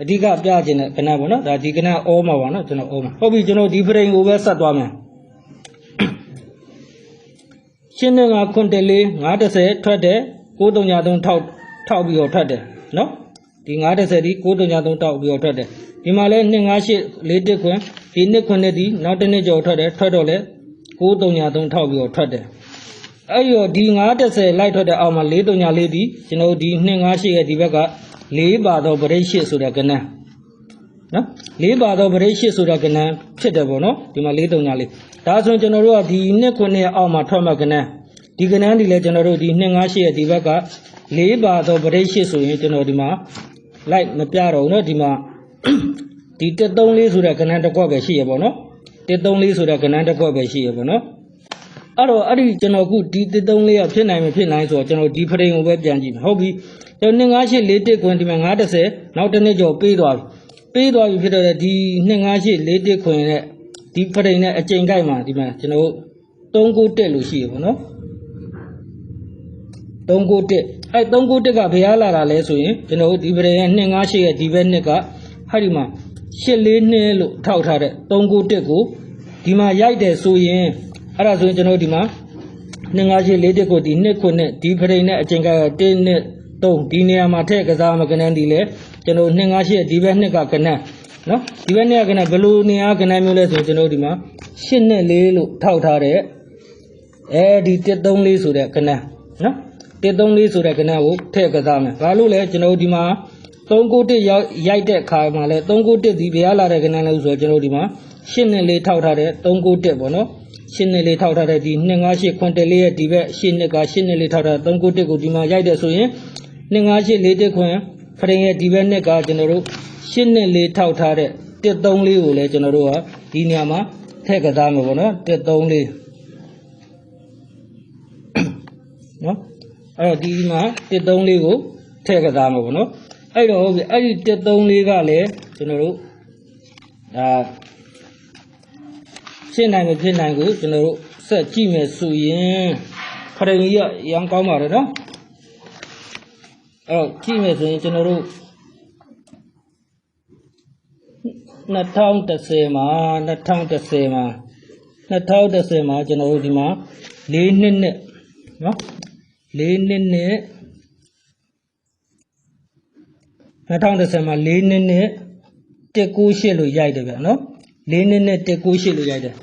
အဓိကပြခြင်းတဲ့ကဏ္ဍပေါ့နော်ဒါဒီကဏ္ဍအောမှာပါနော်ကျွန်တော်အောမှာဟုတ်ပြီကျွန်တော်ဒီဖရိန်ကိုပဲဆက်သွားမယ်ရှင်းနေငါခွန်တယ်လေး930ထွက်တယ်933ထောက်ထောက်ပြီးတော့ထွက်တယ်နော်ဒီ930ဒီ933ထောက်ပြီးတော့ထွက်တယ်ဒီမှာလဲ258လေးတစ်ခွင်ဒီနှစ်ခွင်နဲ့ဒီနောက်တစ်နှစ်ကျော်ထွက်တယ်ထွက်တော့လဲ933ထောက်ပြီးတော့ထွက်တယ်အဲ့ရောဒီ930လိုက်ထွက်တဲ့အောက်မှာ434ဒီကျွန်တော်ဒီ258ရဲ့ဒီဘက်က 4ပါတော့ပရိတ်ရှိဆိုတဲ့ကဏ္ဍနော်၄ပါတော့ပရိတ်ရှိဆိုတာကဏ္ဍဖြစ်တယ်ပေါ့နော်ဒီမှာ၄တုံညာလေးဒါဆိုရင်ကျွန်တော်တို့ကဒီနှစ်ခုနှစ်အောက်မှာထွက်မှကဏ္ဍဒီကဏ္ဍဒီလဲကျွန်တော်တို့ဒီ258ရဲ့ဒီဘက်က၄ပါတော့ပရိတ်ရှိဆိုရင်ကျွန်တော်ဒီမှာလိုက်မပြတော့ဘူးနော်ဒီမှာဒီ134ဆိုတဲ့ကဏ္ဍတစ်ခွက်ပဲရှိရပေါ့နော်134ဆိုတဲ့ကဏ္ဍတစ်ခွက်ပဲရှိရပေါ့နော်အဲ့တော့အဲ့ဒီကျွန်တော်ခုဒီ134ကဖြစ်နိုင်မဖြစ်နိုင်ဆိုတော့ကျွန်တော်ဒီဖရိန်ကိုပဲပြန်ကြည့်မယ်ဟုတ်ပြီ ကျွန်တော်258 4တစ်ခွင်ဒီမှာ930နောက်တစ်နှစ်ကျော်ပေးသွားပြီပေးသွားပြီဖြစ်တော့လေဒီ258 4တစ်ခွင်နဲ့ဒီဖရိန်နဲ့အကျိန်ကိုက်မှာဒီမှာကျွန်တော်တို့39တက်လို့ရှိရပါတော့39တက်အဲ39တက်ကဘယ်ရလာတာလဲဆိုရင်ကျွန်တော်တို့ဒီဖရိန်ရဲ့258ရဲ့ဒီဘက်နှစ်ကဟာဒီမှာ842လို့ထောက်ထားတဲ့39တက်ကိုဒီမှာရိုက်တယ်ဆိုရင်အဲ့ဒါဆိုရင်ကျွန်တော်တို့ဒီမှာ258 4တက်ကိုဒီနှစ်ခွင်နဲ့ဒီဖရိန်နဲ့အကျိန်ကိုက်က1နဲ့ 3ဒီနေရာမှာထည့်ကစားမကနန်းဒီလေကျွန်တော်258ဒီဘက်နှစ်ကကနန်းနော်ဒီဘက်နှစ်ကကနန်းဘယ်လိုနေရာကနန်းမျိုးလဲဆိုရင်ကျွန်တော်ဒီမှာ8နဲ့4လို့ထောက်ထားတဲ့အဲဒီ134ဆိုတဲ့ကနန်းနော်134ဆိုတဲ့ကနန်းကိုထည့်ကစားမယ်ဘာလို့လဲကျွန်တော်ဒီမှာ391ရောက်ရိုက်တဲ့ခါမှာလဲ391ဒီဘယ်လာတဲ့ကနန်းလဲဆိုတော့ကျွန်တော်ဒီမှာ8နဲ့4ထောက်ထားတဲ့391ပေါ့နော်ရှင်းနေလေးထောက်ထားတဲ့ဒီ258ခွန်တယ်လေးရဲ့ဒီဘက်ရှင်းနှစ်ကရှင်းနေလေးထောက်ထားတဲ့391ကိုဒီမှာရိုက်တယ်ဆိုရင် 258လေးတစ်ခွင်ဖရင်ရဲ့ဒီဘက်နှစ်ကကျွန်တော်တို့ရှင်းနေလေးထောက်ထားတဲ့134ကိုလည်းကျွန်တော်တို့ကဒီနေရာမှာထည့်ကစားမယ်ပေါ့နော်134နော်အဲ့တော့ဒီမှာ134ကိုထည့်ကစားမယ်ပေါ့နော်အဲ့တော့ဟုတ်ပြီအဲ့ဒီ134ကလည်းကျွန်တော်တို့ဒါဖြစ်နိုင်မဖြစ်နိုင်ကိုကျွန်တော်တို့ဆက်ကြည့်မယ်ဆိုရင်ခရင်ကြီးကရန်ကောင်းပါတယ်နော် အဲ့တော့ကြည့်မယ်ဆိုရင်ကျွန်တော်တို့2010မှာ2010မှာ2010မှာကျွန်တော်တို့ဒီမှာ၄နှစ်နဲ့နော်၄နှစ်နဲ့2010မှာ၄နှစ်နဲ့198လို့ရိုက်တယ်ဗျနော်၄နှစ်နဲ့198လို့ရိုက်တယ်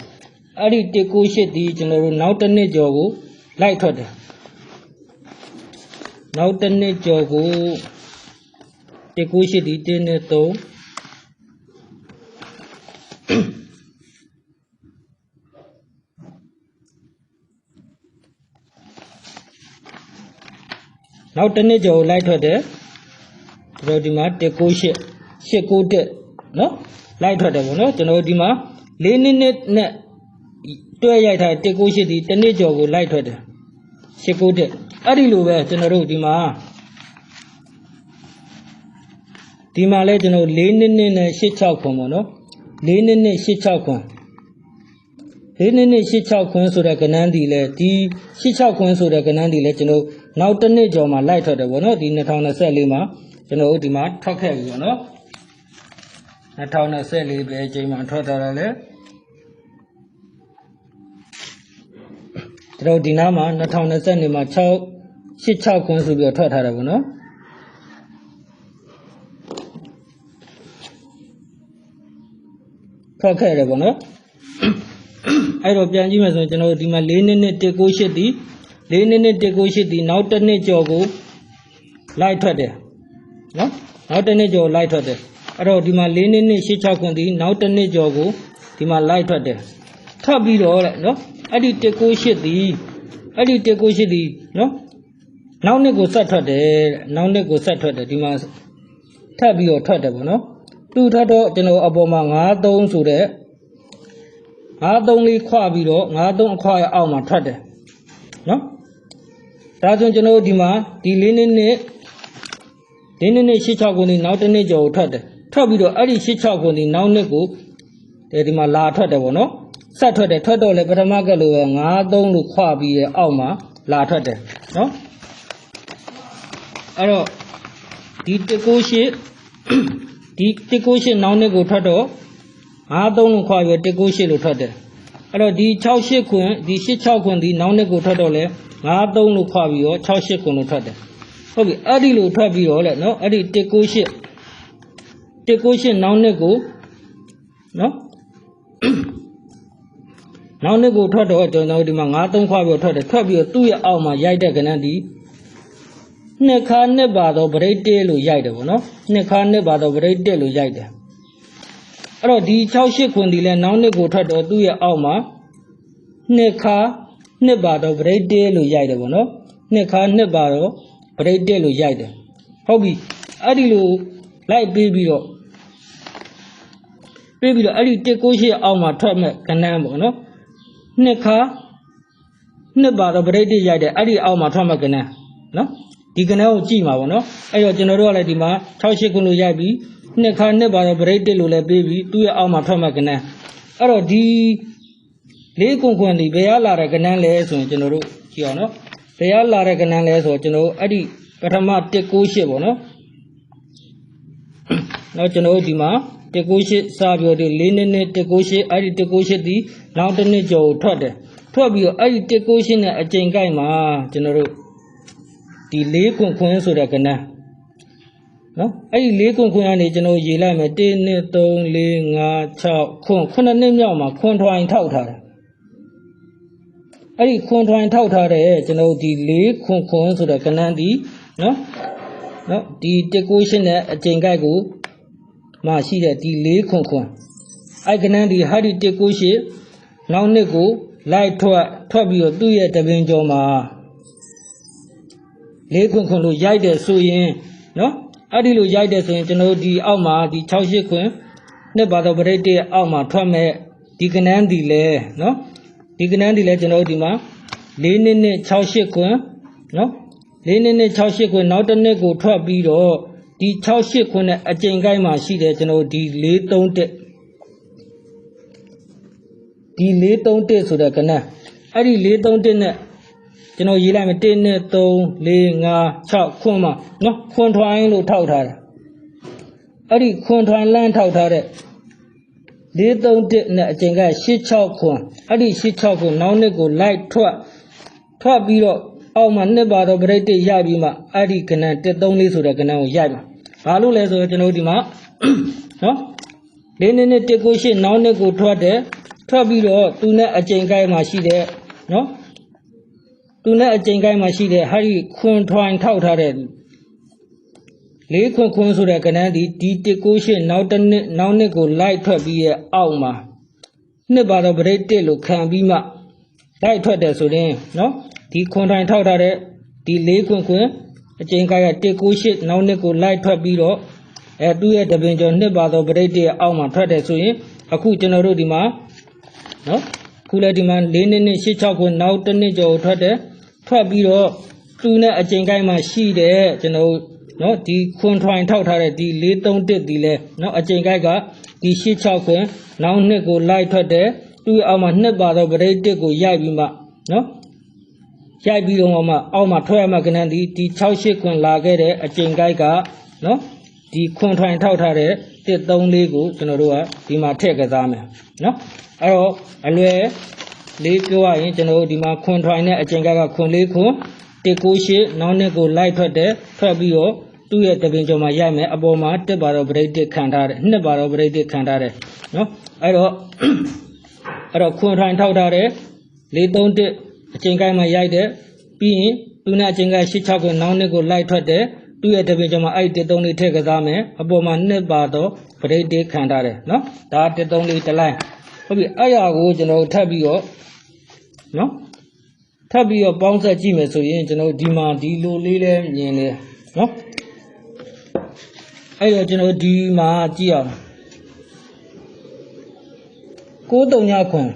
အဲ့ဒီ198ဒီကျွန်တော်တို့နောက်တစ်နှစ်ကျော်ကိုလိုက်ထွက်တယ် နောက်တစ်နှစ်ကျော်ကို198ဒီ1နဲ့3နောက်တစ်နှစ်ကျော်ကိုလိုက်ထွက်တယ်ကျွန်တော်ဒီမှာ198 89တက်နော်လိုက်ထွက်တယ်ပေါ့နော်ကျွန်တော်ဒီမှာ၄နှစ်နဲ့နဲ့တွဲရိုက်ထား198ဒီတစ်နှစ်ကျော်ကိုလိုက်ထွက်တယ်89တက် အဲ့ဒီလိုပဲကျွန်တော်တို့ဒီမှာဒီမှာလဲကျွန်တော်၄နှစ်နဲ့နဲ့86ခွန်ပေါ့နော်၄နှစ်နဲ့86ခွန်၄နှစ်နဲ့86ခွန်းဆိုတဲ့ကဏ္ဍဒီလဲဒီ86ခွန်းဆိုတဲ့ကဏ္ဍဒီလဲကျွန်တော်နောက်တစ်နှစ်ကျော်မှာလိုက်ထွက်တယ်ပေါ့နော်ဒီ2024မှာကျွန်တော်တို့ဒီမှာထွက်ခဲ့ပြီပေါ့နော်2024ပဲအချိန်မှာထွက်ထားတာလေ ကျွန်တော်ဒီနားမှာ2020မှာ6 86ခွန်းဆိုပြီးတော့ထွက်ထားတယ်ပေါ့နော်ထွက်ခဲ့တယ်ပေါ့နော်အဲ့တော့ပြန်ကြည့်မယ်ဆိုရင်ကျွန်တော်တို့ဒီမှာ၄နှစ်နဲ့198ဒီ၄နှစ်နဲ့198ဒီနောက်တစ်နှစ်ကျော်ကိုလိုက်ထွက်တယ်နော်နောက်တစ်နှစ်ကျော်လိုက်ထွက်တယ်အဲ့တော့ဒီမှာ၄နှစ်နဲ့86ခွန်းဒီနောက်တစ်နှစ်ကျော်ကိုဒီမှာလိုက်ထွက်တယ်ထပ်ပြီးတော့တဲ့နော် အဲ့ဒီ198ဒီအဲ့ဒီ198ဒီနော်နောက်နှစ်ကိုဆက်ထွက်တယ်တဲ့နောက်နှစ်ကိုဆက်ထွက်တယ်ဒီမှာထပ်ပြီးတော့ထွက်တယ်ပေါ့နော်သူထပ်တော့ကျွန်တော်အပေါ်မှာ93ဆိုတဲ့93လေးခွပြီးတော့93အခွရဲ့အောက်မှာထွက်တယ်နော်ဒါဆိုကျွန်တော်ဒီမှာဒီလေးနှစ်နဲ့ဒီနှစ်နဲ့86ခုနှစ်နောက်တစ်နှစ်ကျော်ကိုထွက်တယ်ထွက်ပြီးတော့အဲ့ဒီ86ခုနှစ်နောက်နှစ်ကိုဒီမှာလာထွက်တယ်ပေါ့နော် ဆက်ထွက်တယ်ထွက်တော့လေပထမကလိုပဲ93လို့ခွပြီးရဲ့အောက်မှာလာထွက်တယ်နော်အဲ့တော့ဒီ198ဒီ198နောင်းနှစ်ကိုထွက်တော့53လို့ခွာပြီး198လို့ထွက်တယ်အဲ့တော့ဒီ68ခွင်ဒီ86ခွင်ဒီနောင်းနှစ်ကိုထွက်တော့လဲ53လို့ခွာပြီးတော့68ခွင်လို့ထွက်တယ်ဟုတ်ပြီအဲ့ဒီလိုထွက်ပြီးတော့လေနော်အဲ့ဒီ198 198နောင်းနှစ်ကိုနော် နောက်နှစ်ကိုထွက်တော့ကျွန်တော်တို့ဒီမှာ9-3ခွာပြီးတော့ထွက်တယ်ထွက်ပြီးတော့သူ့ရဲ့အောက်မှာရိုက်တဲ့ကဏ္ဍဒီနှစ်ခါနှစ်ပါတော့ဗရိတ်တဲလို့ရိုက်တယ်ဗောနော်နှစ်ခါနှစ်ပါတော့ဗရိတ်တဲလို့ရိုက်တယ်အဲ့တော့ဒီ68ခွန်ဒီလဲနောက်နှစ်ကိုထွက်တော့သူ့ရဲ့အောက်မှာနှစ်ခါနှစ်ပါတော့ဗရိတ်တဲလို့ရိုက်တယ်ဗောနော်နှစ်ခါနှစ်ပါတော့ဗရိတ်တဲလို့ရိုက်တယ်ဟုတ်ပြီအဲ့ဒီလိုလိုက်ပြီးပြီးတော့ပြီးပြီးတော့အဲ့ဒီ198အောက်မှာထွက်မဲ့ကဏ္ဍပေါ့နော် နှစ်ခါနှစ်ပါတော့ပရိတ်တိရိုက်တယ်အဲ့ဒီအောက်မှာထွက်မဲ့ကဏ္ဍနော်ဒီကဏ္ဍကိုကြည့်မှာပေါ့နော်အဲ့တော့ကျွန်တော်တို့ကလည်းဒီမှာ68ခုလို့ရိုက်ပြီးနှစ်ခါနှစ်ပါတော့ပရိတ်တိလို့လည်းပြီးပြီးသူ့ရဲ့အောက်မှာထွက်မဲ့ကဏ္ဍအဲ့တော့ဒီလေးကွန်ကွန်ဒီဘယ်ရလာတဲ့ကဏ္ဍလဲဆိုရင်ကျွန်တော်တို့ကြည့်အောင်နော်ဘယ်ရလာတဲ့ကဏ္ဍလဲဆိုတော့ကျွန်တော်တို့အဲ့ဒီပထမ198ပေါ့နော်နောက်ကျွန်တော်တို့ဒီမှာ 198စပြောတယ်၄နှစ်နဲ့198အဲ့ဒီ198ဒီနောက်တစ်နှစ်ကျော်ကိုထွက်တယ်ထွက်ပြီးတော့အဲ့ဒီ198နဲ့အကျိန်ကိုက်မှာကျွန်တော်တို့ဒီ၄ခွန်ခွန်းဆိုတဲ့ကဏ္ဍနော်အဲ့ဒီ၄ခွန်ခွန်းကနေကျွန်တော်ရေးလိုက်မယ်1 2 3 4 5 6ခွန်းခုနှစ်နှစ်မြောက်မှာခွန်းထွိုင်ထောက်ထားတယ်အဲ့ဒီခွန်းထွိုင်ထောက်ထားတဲ့ကျွန်တော်တို့ဒီ၄ခွန်ခွန်းဆိုတဲ့ကဏ္ဍဒီနော်နော်ဒီ198နဲ့အကျင်ကိုက်ကို မှရှိတဲ့ဒီ4ခွန်ခွန်အဲ့ကနန်းဒီဟာဒီ198နောက်နှစ်ကိုလိုက်ထွက်ထွက်ပြီးတော့သူ့ရဲ့တပင်ကျော်မှာ4ခွန်ခွန်လို့ရိုက်တယ်ဆိုရင်နော်အဲ့ဒီလိုရိုက်တယ်ဆိုရင်ကျွန်တော်တို့ဒီအောက်မှာဒီ68ခွန်နှစ်ပါတော့ပရိတ်တဲ့အောက်မှာထွက်မဲ့ဒီကနန်းဒီလဲနော်ဒီကနန်းဒီလဲကျွန်တော်တို့ဒီမှာ4နှစ်နဲ့68ခွန်နော်လေးနှစ်နဲ့68ခွန်းနောက်တစ်နှစ်ကိုထွက်ပြီးတော့ ဒီ68ခွန်းနဲ့အကျိန်ကိုက်မှာရှိတယ်ကျွန်တော်ဒီ431ဒီ431ဆိုတဲ့ကဏ္ဍအဲ့ဒီ431နဲ့ကျွန်တော်ရေးလိုက်မယ်1နဲ့3 4 5 6ခွန်းမှာနော်ခွန်းထွိုင်းလို့ထောက်ထားတယ်အဲ့ဒီခွန်းထွိုင်းလမ်းထောက်ထားတဲ့431နဲ့အကျိန်ကိုက်86ခွန်းအဲ့ဒီ86ခွန်းနောက်နှစ်ကိုလိုက်ထွက်ထွက်ပြီးတော့အောက်မှာနှစ်ပါတော့ပရိတ်တိရပြီးမှအဲ့ဒီကဏ္ဍ134ဆိုတဲ့ကဏ္ဍကိုရိုက်မှာ ဘာလို့လဲဆိုတော့ကျွန်တော်တို့ဒီမှာနော်လေးနှစ်နဲ့198နောက်နှစ်ကိုထွက်တယ်ထွက်ပြီးတော့သူနဲ့အကျိန်ကိုက်မှာရှိတဲ့နော်သူနဲ့အကျိန်ကိုက်မှာရှိတဲ့ဟာဒီခွန်ထွိုင်ထောက်ထားတဲ့လေးခွန်ခွန်ဆိုတဲ့ကဏ္ဍဒီဒီ198နောက်တစ်နှစ်နောက်နှစ်ကိုလိုက်ထွက်ပြီးရဲ့အောက်မှာနှစ်ပါတော့ပရိတ်တိလို့ခံပြီးမှလိုက်ထွက်တယ်ဆိုရင်နော်ဒီခွန်တိုင်းထောက်ထားတဲ့ဒီ၄ခွန်ခွန် အကျဉ်းကားရ198နောက်နှစ်ကိုလိုက်ထွက်ပြီးတော့အဲသူ့ရဲ့တပင်ကျော်နှစ်ပါသောပရိတ်တရဲ့အောက်မှာထွက်တယ်ဆိုရင်အခုကျွန်တော်တို့ဒီမှာနော်ခုလည်းဒီမှာ၄နှစ်နဲ့86ခွန်နောက်တစ်နှစ်ကျော်ကိုထွက်တယ်ထွက်ပြီးတော့သူနဲ့အကျဉ်းကိုင်းမှာရှိတဲ့ကျွန်တော်တို့နော်ဒီခွန်ထွိုင်ထောက်ထားတဲ့ဒီ431ဒီလဲနော်အကျဉ်းကိုက်ကဒီ86ခွန်နောက်နှစ်ကိုလိုက်ထွက်တယ်သူ့ရဲ့အောက်မှာနှစ်ပါသောပရိတ်တစ်ကိုရိုက်ပြီးမှနော် ရိုက်ပြီးတော့မှအောက်မှာထွက်ရမှကနန်းဒီဒီ68ခွန်လာခဲ့တဲ့အကျင်ကိုက်ကနော်ဒီခွန်ထွင်ထောက်ထားတဲ့134ကိုကျွန်တော်တို့ကဒီမှာထည့်ကစားမယ်နော်အဲ့တော့အလွယ်လေးပြောရရင်ကျွန်တော်တို့ဒီမှာခွန်ထွင်တဲ့အကျင်ကိုက်ကခွန်လေးခွန်198နောက်နှစ်ကိုလိုက်ထွက်တယ်ထွက်ပြီးတော့သူ့ရဲ့တပင်ကျော်မှာရိုက်မယ်အပေါ်မှာတက်ပါတော့ဗရိတ်တစ်ခံထားတယ်နှစ်ပါတော့ဗရိတ်တစ်ခံထားတယ်နော်အဲ့တော့အဲ့တော့ခွန်ထိုင်ထောက်ထားတဲ့431 အချိန်ကိုင်းမှာရိုက်တယ်ပြီးရင်သူနဲ့အချိန်ကိုင်း86ကိုနောက်နှစ်ကိုလိုက်ထွက်တယ်သူ့ရဲ့တပင်ကျော်မှာအဲ့ဒီ3လေးထည့်ကစားမယ်အပေါ်မှာနှစ်ပါတော့ပရိတ်တေးခံထားတယ်နော်ဒါ3လေးတစ်လိုက်ဟုတ်ပြီအဲ့ရကိုကျွန်တော်ထပ်ပြီးတော့နော်ထပ်ပြီးတော့ပေါင်းဆက်ကြည့်မယ်ဆိုရင်ကျွန်တော်ဒီမှာဒီလိုလေးလဲမြင်တယ်နော်အဲ့တော့ကျွန်တော်ဒီမှာကြည့်အောင်639ခွန်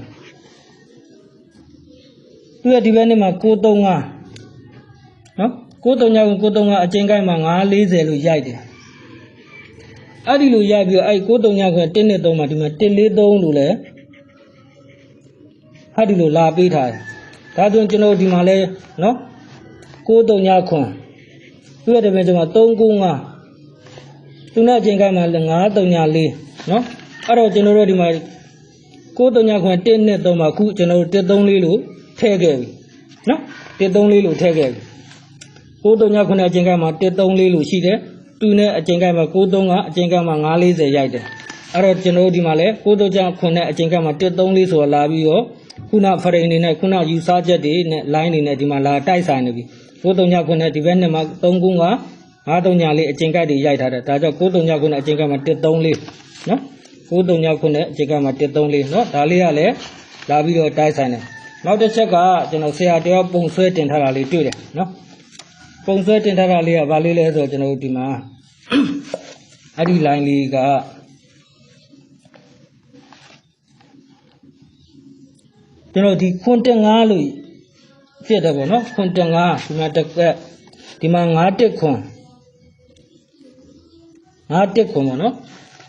သူကဒီဘက်နေ့မှာ635နော်639ခွန်635အချိန်ကိုက်မှာ940လို့ရိုက်တယ်အဲ့ဒီလိုရိုက်ပြီးတော့အဲ့639ခွန်1နဲ့3မှာဒီမှာ143လို့လဲဟာဒီလိုလာပေးထားတယ်ဒါဆိုရင်ကျွန်တော်ဒီမှာလဲနော်639ခွန်သူကဒီဘက်ကျမှ395သူနဲ့အချိန်ကိုက်မှာလည်း934နော်အဲ့တော့ကျွန်တော်တို့ဒီမှာ939ခွန်1နဲ့3မှာခုကျွန်တော်တို့134လို့ ထည့်ခဲ့ပြီနော်134လို့ထည့်ခဲ့ပြီ939ခွန်အချိန်ကိုက်မှာ134လို့ရှိတယ်သူနဲ့အချိန်ကိုက်မှာ93ကအချိန်ကိုက်မှာ940ရိုက်တယ်အဲ့တော့ကျွန်တော်တို့ဒီမှာလည်း939ခွန်နဲ့အချိန်ကိုက်မှာ134ဆိုတာလာပြီးတော့ခုနဖရိန်နေနဲ့ခုနယူဆချက်တွေနဲ့ line တွေနဲ့ဒီမှာလာတိုက်ဆိုင်နေပြီ939ခွန်နဲ့ဒီဘက်နဲ့မှာ3ခုက939လေးအချိန်ကိုက်တွေရိုက်ထားတယ်ဒါကြောင့်939ခွန်နဲ့အချိန်ကိုက်မှာ134နော်939ခွန်နဲ့အချိန်ကိုက်မှာ134နော်ဒါလေးကလည်းလာပြီးတော့တိုက်ဆိုင်တယ် နောက်တစ်ချက်ကကျွန်တော်ဆရာတယောက်ပုံဆွဲတင်ထားတာလေးတွေ့တယ်နော်ပုံဆွဲတင်ထားတာလေးကဘာလေးလဲဆိုတော့ကျွန်တော်တို့ဒီမှာအဲ့ဒီ line လေးကကျွန်တော်ဒီခွန်တက်5လို့ဖြစ်တယ်ပေါ့နော်ခွန်တက်5ဒီမှာတက်ကက်ဒီမှာ5တက်ခွန်5တက်ခွန်ပေါ့နော်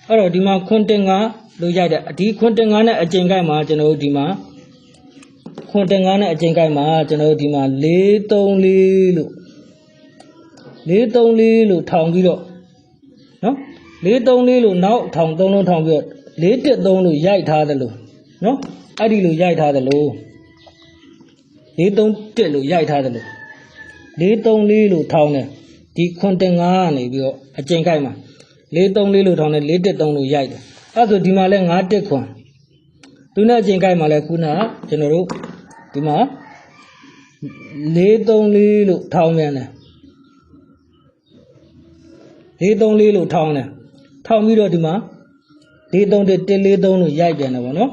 အဲ့တော့ဒီမှာခွန်တက်5လို့ရိုက်တယ်ဒီခွန်တက်5နဲ့အကျင်ကိုက်မှာကျွန်တော်တို့ဒီမှာ ခွန်တက်5နဲ့အကျင်ကိုက်မှာကျွန်တော်တို့ဒီမှာ434လို့လေးသုံးလေးလို့ထောင်ပြီးတော့နော်လေးသုံးလေးလို့နောက်ထောင်သုံးလုံးထောင်ပြီးတော့လေးတက်သုံးလို့ရိုက်ထားတယ်လို့နော်အဲ့ဒီလိုရိုက်ထားတယ်လို့လေးသုံးတက်လို့ရိုက်ထားတယ်လို့လေးသုံးလေးလို့ထောင်တယ်ဒီခွန်တင်ငါကနေပြီးတော့အကျင်ကိုက်မှာလေးသုံးလေးလို့ထောင်တယ်လေးတက်သုံးလို့ရိုက်တယ်အဲ့ဆိုဒီမှာလဲ9တက်ခွန်သူနဲ့အကျင်ကိုက်မှာလဲခုနကကျွန်တော်တို့ ဒီမှာလေးသုံးလေးလို့ထောင်ပြန်တယ်လေးသုံးလေးလို့ထောင်းတယ်ထောင်းပြီးတော့ဒီမှာလေးသုံးတစ်တစ်လေးသုံးလို့ရိုက်ပြန်တယ်ပေါ့နော်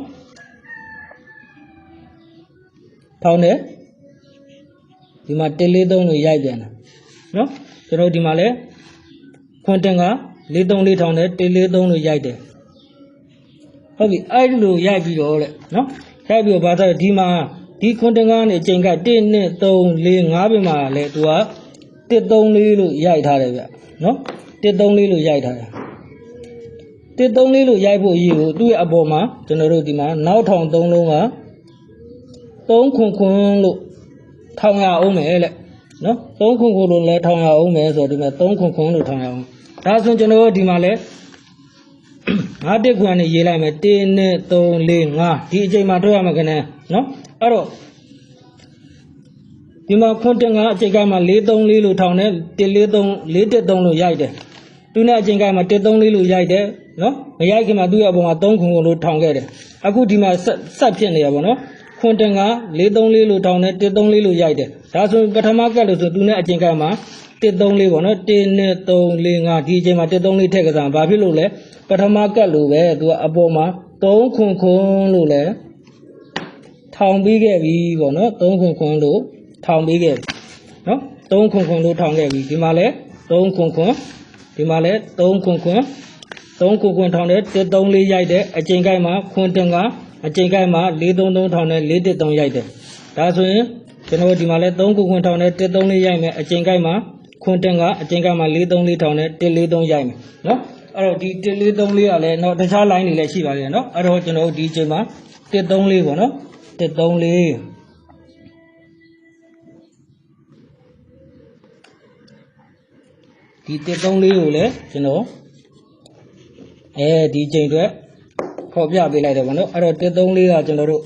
ထောင်းတယ်ဒီမှာတစ်လေးသုံးလို့ရိုက်ပြန်တယ်နော်ကျွန်တော်ဒီမှာလဲခွန်တင်ကလေးသုံးလေးထောင်းတယ်တစ်လေးသုံးလို့ရိုက်တယ်ဟုတ်ပြီအဲ့ဒီလိုရိုက်ပြီးတော့တဲ့နော်ရိုက်ပြီးတော့ဘာသာလဲဒီမှာ ဒီခွန်တင်ကနေအချိန်က1 2 3 4 5ပြင်မှာလဲသူက1 3 4လို့ရိုက်ထားတယ်ဗျနော်တစ်သုံးလေးလို့ရိုက်ထားတာတစ်သုံးလေးလို့ရိုက်ဖို့အရေးကိုသူ့ရဲ့အပေါ်မှာကျွန်တော်တို့ဒီမှာနောက်ထောင်သုံးလုံးကသုံးခွန်ခွန်လို့ထောင်ရအောင်မယ်လေနော်သုံးခွန်ခွန်လို့လည်းထောင်ရအောင်မယ်ဆိုတော့ဒီမှာသုံးခွန်ခွန်လို့ထောင်ရအောင်ဒါဆိုကျွန်တော်တို့ဒီမှာလဲငါးတစ်ခွန်နဲ့ရေးလိုက်မယ်1 2 3 4 5ဒီအချိန်မှာတွေ့ရမှာခဏနော် အဲ့တော့ဒီမှာခွန်တင်ကအချိန်ကမှ434လို့ထောင်တယ်143 413လို့ရိုက်တယ်သူနဲ့အချိန်ကမှ134လို့ရိုက်တယ်နော်မရိုက်ခင်မှာသူ့ရဲ့အပေါ်မှာ3ခွန်ခွန်လို့ထောင်ခဲ့တယ်အခုဒီမှာဆက်ဆက်ဖြစ်နေရပါတော့ခွန်တင်က434လို့ထောင်တယ်134လို့ရိုက်တယ်ဒါဆိုပထမကတ်လို့ဆိုသူနဲ့အချိန်ကမှ134ပေါ့နော်1 2 3 4 5ဒီအချိန်မှာ134ထည့်ကစားဘာဖြစ်လို့လဲပထမကတ်လို့ပဲသူကအပေါ်မှာ3ခွန်ခွန်လို့လဲ ထောင်ပြီးခဲ့ပြီပေါ့နော်3ခွန်ခွန်လို့ထောင်ပေးခဲ့ပြီနော်3ခွန်ခွန်လို့ထောင်ခဲ့ပြီဒီမှာလဲ3ခွန်ခွန်ဒီမှာလဲ3ခွန်ခွန်3ခွန်ခွန်ထောင်တယ်1 3 4ရိုက်တယ်အချိန်ကိုက်မှာခွန်တင်ကအချိန်ကိုက်မှာ4 3 3ထောင်တယ်4 1 3ရိုက်တယ်ဒါဆိုရင်ကျွန်တော်ဒီမှာလဲ3ခွန်ခွန်ထောင်တယ်1 3 4ရိုက်မယ်အချိန်ကိုက်မှာခွန်တင်ကအချိန်ကိုက်မှာ4 3 4ထောင်တယ်1 4 3ရိုက်မယ်နော်အဲ့တော့ဒီ1 4 3 4ကလည်းတော့တခြား line တွေလည်းရှိပါသေးတယ်နော်အဲ့တော့ကျွန်တော်ဒီအချိန်မှာ1 3 4ပေါ့နော်1 3 4ဒီတစ်သုံးလေးကိုလည်းကျွန်တော်အဲဒီချိန်အတွက်ခေါ်ပြပေးလိုက်တယ်ဗောနော်အဲ့တော့တစ်သုံးလေးကကျွန်တော်တို့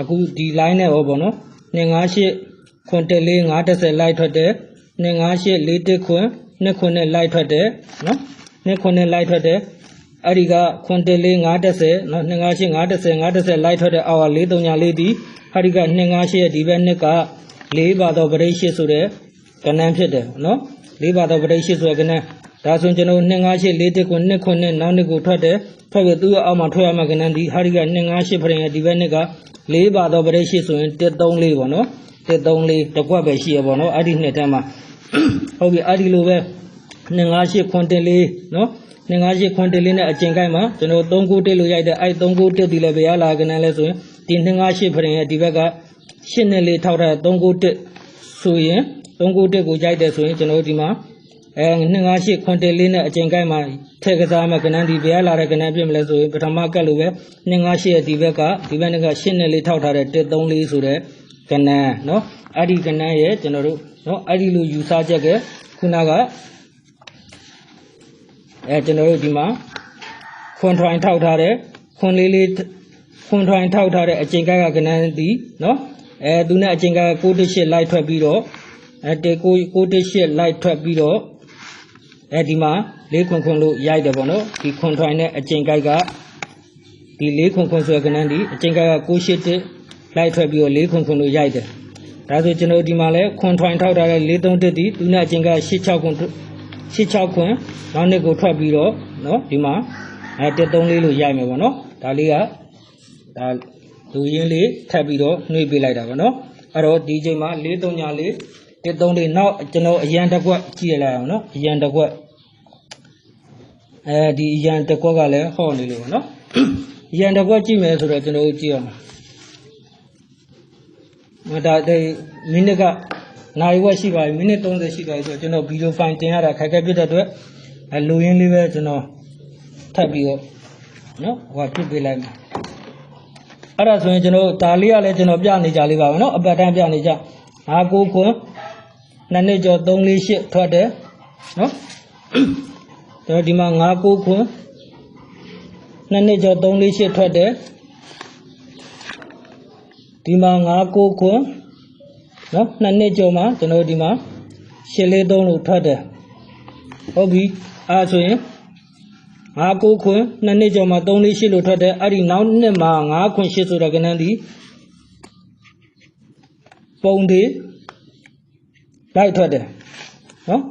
အခုဒီ line နဲ့ဟောဗောနော်258ခွန်တက်လေး930လိုက်ထွက်တယ်258လေးတစ်ခွန်နှစ်ခွန်နဲ့လိုက်ထွက်တယ်နော်နှစ်ခွန်နဲ့လိုက်ထွက်တယ် အဲ့ဒီကခွန်တက်လေး930နော်258 930 930လိုက်ထွက်တဲ့အောက်က434ဒီဟာဒီက258ရဲ့ဒီဘက်နှစ်က4ပါတော့ပရိရှိဆိုတဲ့ကဏ္ဍဖြစ်တယ်နော်လေးပါတော့ပရိရှိဆိုရကနဲ့ဒါဆိုကျွန်တော်258လေးတက်ကို2ခုနဲ့နောက်နှစ်ကိုထွက်တယ်ထွက်ပြီးသူ့ရဲ့အောက်မှာထွက်ရမှာကနဲ့ဒီဟာဒီက258ဖရင်ရဲ့ဒီဘက်နှစ်ကလေးပါတော့ပရိရှိဆိုရင်134ပေါ့နော်134တစ်ခွက်ပဲရှိရပေါ့နော်အဲ့ဒီနှစ်တန်းမှာဟုတ်ပြီအဲ့ဒီလိုပဲ258ခွန်တင်လေးနော် 258ခွန်တင်လေးနဲ့အကျင်ကိုက်မှာကျွန်တော်39တက်လို့ရိုက်တဲ့အဲ့39တက်ဒီလည်းဘယ်ရလာကနဲ့လဲဆိုရင်ဒီ258ဖရင်ရဲ့ဒီဘက်က8နဲ့လေးထောက်ထား39တက်ဆိုရင်39တက်ကိုရိုက်တယ်ဆိုရင်ကျွန်တော်တို့ဒီမှာအဲ258ခွန်တက်လေးနဲ့အကျင်ကိုက်မှာထည့်ကစားမှာကဏ္ဍဒီဘယ်လာတဲ့ကဏ္ဍပြည့်မလဲဆိုရင်ပထမကတ်လို့ပဲ258ရဲ့ဒီဘက်ကဒီဘက်က8နဲ့လေးထောက်ထားတဲ့134ဆိုတဲ့ကဏ္ဍနော်အဲ့ဒီကဏ္ဍရဲ့ကျွန်တော်တို့နော်အဲ့ဒီလိုယူဆချက်ကခုနက အဲကျွန်တော်တို့ဒီမှာခွန်ထွိုင်ထောက်ထားတဲ့ခွန်လေးလေးခွန်ထွိုင်ထောက်ထားတဲ့အချိန်ကကကနန်းသည်နော်အဲသူနဲ့အချိန်က618လိုက်ထွက်ပြီးတော့အဲတေ6 618လိုက်ထွက်ပြီးတော့အဲဒီမှာလေးခွန်ခွန်လို့ရိုက်တယ်ပေါ့နော်ဒီခွန်ထွိုင်နဲ့အချိန်ကိုက်ကဒီလေးခွန်ခွန်ဆိုတဲ့ကနန်းဒီအချိန်ကိုက်က681လိုက်ထွက်ပြီးတော့လေးခွန်ခွန်လို့ရိုက်တယ်ဒါဆိုကျွန်တော်ဒီမှာလဲခွန်ထွိုင်ထောက်ထားတဲ့431ဒီသူနဲ့အချိန်က86ခွန် 86ခွန်နောက်နှစ်ကိုထွက်ပြီးတော့နော်ဒီမှာအဲ134လို့ရိုက်မယ်ပေါ့နော်ဒါလေးကဒါလူရင်းလေးထပ်ပြီးတော့နှွေးပေးလိုက်တာပေါ့နော်အဲ့တော့ဒီချိန်မှာ434 134နောက်ကျွန်တော်အရန်တစ်ကွက်ကြည့်ရလိုက်အောင်နော်အရန်တစ်ကွက်အဲဒီအရန်တစ်ကွက်ကလည်းဟော့နေလို့ပေါ့နော်အရန်တစ်ကွက်ကြည့်မယ်ဆိုတော့ကျွန်တော်တို့ကြည့်အောင်မဒါဒီမိနစ်က နိုင်ဝက်ရှိပါပြီမိနစ်30ရှိပါပြီဆိုတော့ကျွန်တော်ဗီဒီယိုဖိုင်တင်ရတာခက်ခဲဖြစ်တဲ့အတွက်အဲလူရင်းလေးပဲကျွန်တော်ထပ်ပြီးတော့နော်ဟိုကပြစ်ပေးလိုက်မယ်အဲ့ဒါဆိုရင်ကျွန်တော်ဒါလေးကလည်းကျွန်တော်ပြနေကြလေးပါပဲနော်အပတ်တန်းပြနေကြငါကိုခွန်းနှစ်နှစ်ကျော်3 4 8ထွက်တယ်နော်ကျွန်တော်ဒီမှာငါကိုခွန်းနှစ်နှစ်ကျော်3 4 8ထွက်တယ်ဒီမှာငါကိုခွန်း နော်နှစ်နှစ်ကျော်မှာကျွန်တော်ဒီမှာ8 4 3လို့ထွက်တယ်ဟုတ်ပြီအဲ့ဒါဆိုရင်ငါကိုခွန်းနှစ်နှစ်ကျော်မှာ3 4 8လို့ထွက်တယ်အဲ့ဒီနောက်နှစ်မှာငါခွန်း8ဆိုတဲ့ကဏ္ဍဒီပုံတွေလိုက်ထွက်တယ်နော်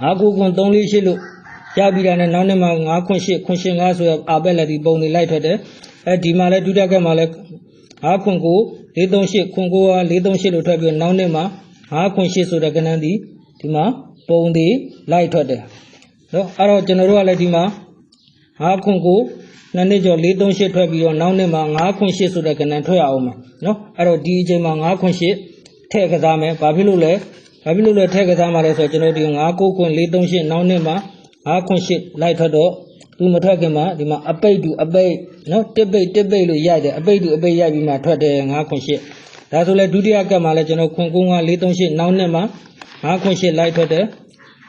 ငါကိုခွန်း3 4 8လို့ရပြီးတာနဲ့နောက်နှစ်မှာငါခွန်း8ခွန်း8 5ဆိုရအာဘက်လက်ဒီပုံတွေလိုက်ထွက်တယ်အဲဒီမှာလဲဒုတိယကမှာလဲ ငါခွန်းကို438ခွန်းကိုက438လို့ထွက်ပြီးနောက်နှစ်မှာငါခွန်း8ဆိုတဲ့ကဏ္ဍဒီဒီမှာပုံတွေလိုက်ထွက်တယ်နော်အဲ့တော့ကျွန်တော်တို့ကလည်းဒီမှာငါခွန်းကိုနှစ်နှစ်ကျော်438ထွက်ပြီးတော့နောက်နှစ်မှာ9ခွန်း8ဆိုတဲ့ကဏ္ဍထွက်ရအောင်မယ်နော်အဲ့တော့ဒီအချိန်မှာ9ခွန်း8ထည့်ကစားမယ်ဘာဖြစ်လို့လဲဘာဖြစ်လို့လဲထည့်ကစားမှာလဲဆိုတော့ကျွန်တော်ဒီ9ကိုခွန်း438နောက်နှစ်မှာ9ခွန်း8လိုက်ထွက်တော့သူမထွက်ခင်မှာဒီမှာအပိတ်တူအပိတ် နော်တစ်ပိတ်တစ်ပိတ်လို့ရိုက်တယ်အပိတ်တူအပိတ်ရိုက်ပြီးမှထွက်တယ်9ခွန်း8ဒါဆိုလဲဒုတိယကပ်မှာလဲကျွန်တော်ခွန်းကုန်းက438နောက်နှစ်မှာ9ခွန်း8လိုက်ထွက်တယ်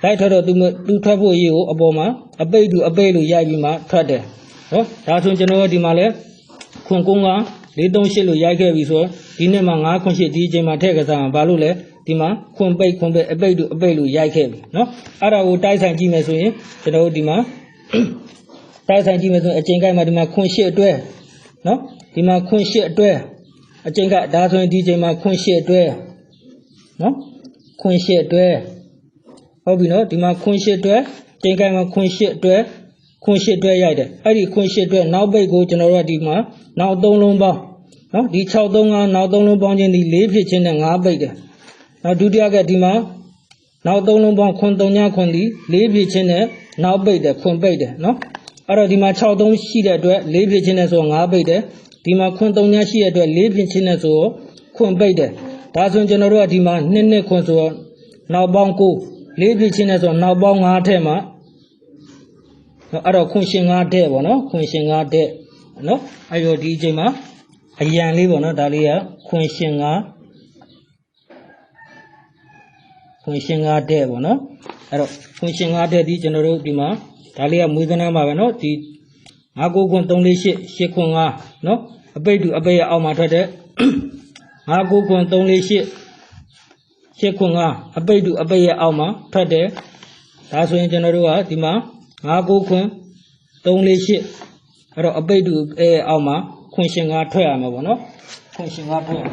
လိုက်ထွက်တော့သူမသူထွက်ဖို့ရေးကိုအပေါ်မှာအပိတ်တူအပိတ်လို့ရိုက်ပြီးမှထွက်တယ်နော်ဒါဆိုကျွန်တော်ဒီမှာလဲခွန်ကုန်းက438လို့ရိုက်ခဲ့ပြီဆိုတော့ဒီနေ့မှာ9ခွန်8ဒီအချိန်မှာထည့်ကစားမှာဘာလို့လဲဒီမှာခွန်ပိတ်ခွန်ပိတ်အပိတ်တူအပိတ်လို့ရိုက်ခဲ့ပြီနော်အဲ့ဒါကိုတိုက်ဆိုင်ကြည့်မယ်ဆိုရင်ကျွန်တော်တို့ဒီမှာ တိုက်ဆိုင်ကြည့်မယ်ဆိုရင်အချိန်ကိုက်မှာဒီမှာခွန်8အတွဲနော်ဒီမှာခွန်8အတွဲအချိန်ကဒါဆိုရင်ဒီအချိန်မှာခွန်8အတွဲနော်ခွန်8အတွဲဟုတ်ပြီနော်ဒီမှာခွန်8အတွဲချိန်ကိုက်မှာခွန်8အတွဲခွန်ရှစ်တွဲရိုက်တယ်အဲ့ဒီခွန်ရှစ်တွဲနောက်ပိတ်ကိုကျွန်တော်တို့ကဒီမှာနောက်သုံးလုံးပေါင်းနော်ဒီ635နောက်သုံးလုံးပေါင်းခြင်းဒီ၄ဖြစ်ခြင်းနဲ့5ပိတ်တယ်နောက်ဒုတိယကဒီမှာနောက်သုံးလုံးပေါင်းခွန်3ညခွန်ဒီ၄ဖြစ်ခြင်းနဲ့နောက်ပိတ်တယ်ခွန်ပိတ်တယ်နော် အဲ့တော့ဒီမှာ63ရှိတဲ့အတွက်၄ဖြစ်ခြင်းနဲ့ဆို5ပိတ်တယ်ဒီမှာခွန်3ညရှိတဲ့အတွက်၄ဖြစ်ခြင်းနဲ့ဆိုခွန်ပိတ်တယ်ဒါဆိုရင်ကျွန်တော်တို့ကဒီမှာ2နှစ်ခွန်ဆိုတော့နောက်ပေါင်း9 4ဖြစ်ခြင်းနဲ့ဆိုတော့နောက်ပေါင်း5ထဲမှာနော်အဲ့တော့ခွန်ရှင်၅တဲ့ပေါ့နော်ခွန်ရှင်၅တဲ့နော်အဲ့တော့ဒီအချိန်မှာအရန်လေးပေါ့နော်ဒါလေးကခွန်ရှင်၅ခွန်ရှင်၅တဲ့ပေါ့နော်အဲ့တော့ခွန်ရှင်၅တဲ့ဒီကျွန်တော်တို့ဒီမှာ ဒါလေးကမွေးကနန်းပါပဲနော်ဒီ၅ကိုခွန်3 4 8 8ခွန်5နော်အပိတ်တူအပိတ်ရအောက်မှာထွက်တဲ့၅ကိုခွန်3 4 8 8ခွန်5အပိတ်တူအပိတ်ရအောက်မှာထွက်တယ်ဒါဆိုရင်ကျွန်တော်တို့ကဒီမှာ5ကိုခွန်း3 4 8အဲ့တော့အပိတ်တူအဲအောက်မှာခွန်ရှင်5ထွက်ရမှာပေါ့နော်ခွန်ရှင်5ထွက်ရ